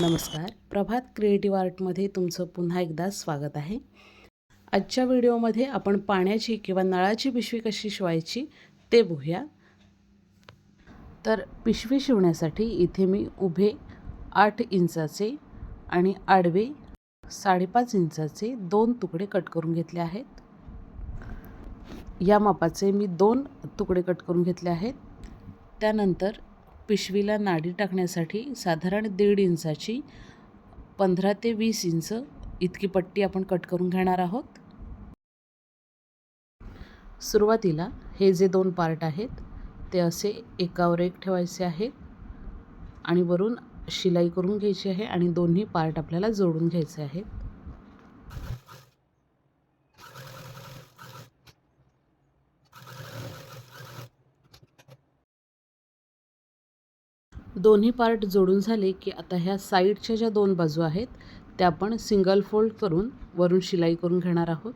नमस्कार. प्रभात क्रिएटिव्ह आर्टमध्ये तुमचं पुन्हा एकदा स्वागत आहे. आजच्या व्हिडिओमध्ये आपण पाण्याची किंवा नळाची पिशवी कशी शिवायची ते बघूया. तर पिशवी शिवण्यासाठी इथे मी उभे आठ इंचाचे आणि आडवे साडेपाच इंचाचे दोन तुकडे कट करून घेतले आहेत. या मापाचे मी दोन तुकडे कट करून घेतले आहेत. त्यानंतर पिशवीला नाडी टाकण्यासाठी साधारण दीड इंचाची पंधरा ते वीस इंच इतकी पट्टी आपण कट करून घेणार आहोत. सुरुवातीला हे जे दोन पार्ट आहेत ते असे एकावर एक ठेवायचे आहेत आणि वरून शिलाई करून घ्यायची आहे आणि दोन्ही पार्ट आपल्याला जोडून घ्यायचे आहेत. दोन्ही पार्ट जोडून झाले की आता ह्या साईडच्या ज्या दोन बाजू आहेत त्या आपण सिंगल फोल्ड करून वरून शिलाई करून घेणार आहोत.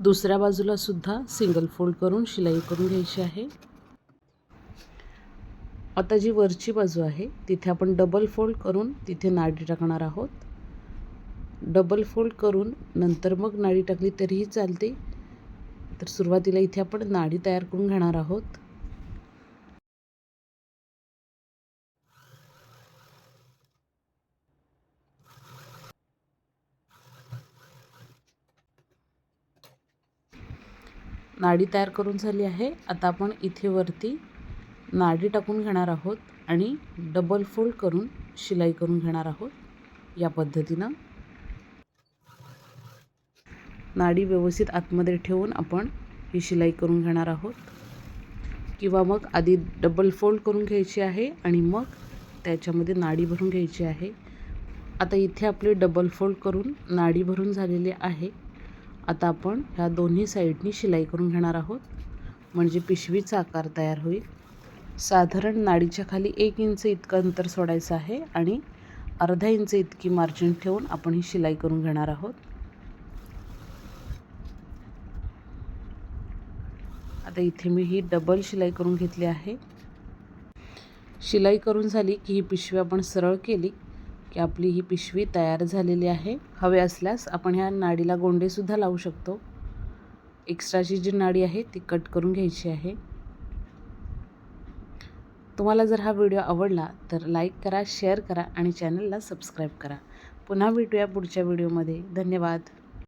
दुसऱ्या बाजूला सुद्धा सिंगल फोल्ड करून शिलाई करून घ्यायची आहे. आता जी वरची बाजू आहे तिथे आपण डबल फोल्ड करून तिथे नाडी टाकणार आहोत. डबल फोल्ड करून नंतर मग नाडी टाकली तरीही चालते. तर सुरुवातीला इथे आपण नाडी तयार करून घेणार आहोत. नाडी तयार करून झाली आहे. आता आपण इथे वरती नाडी टाकून घेणार आहोत आणि डबल फोल्ड करून शिलाई करून घेणार आहोत या पद्धतीनं. नाडी व्यवस्थित आतमध्ये ठेवून आपण ही शिलाई करून घेणार आहोत. किंवा मग आधी डबल फोल्ड करून घ्यायची आहे आणि मग त्याच्यामध्ये नाडी भरून घ्यायची आहे. आता इथे आपले डबल फोल्ड करून नाडी भरून झालेली आहे. आता आपण ह्या दोन्ही साईडनी शिलाई करून घेणार आहोत. म्हणजे पिशवीचा आकार तयार होईल. साधारण नाडीच्या खाली एक इंच इतकं अंतर सोडायचं आहे आणि अर्धा इंच इतकी मार्जिन ठेवून आपण ही शिलाई करून घेणार आहोत. आता इथे मी ही डबल शिलाई करून घेतली आहे. शिलाई करून झाली की ही पिशवी आपण सरळ केली. की आपली ही पिशवी तयार झालेली आहे. हवे असल्यास आपण ह्या नाडीला गोंडेसुद्धा लावू शकतो. एक्स्ट्राची जी नाडी आहे ती कट करून घ्यायची आहे. तुम्हाला जर हा व्हिडिओ आवडला तर लाईक करा शेअर करा आणि चॅनलला सबस्क्राईब करा. पुन्हा भेटूया पुढच्या व्हिडिओमध्ये. धन्यवाद.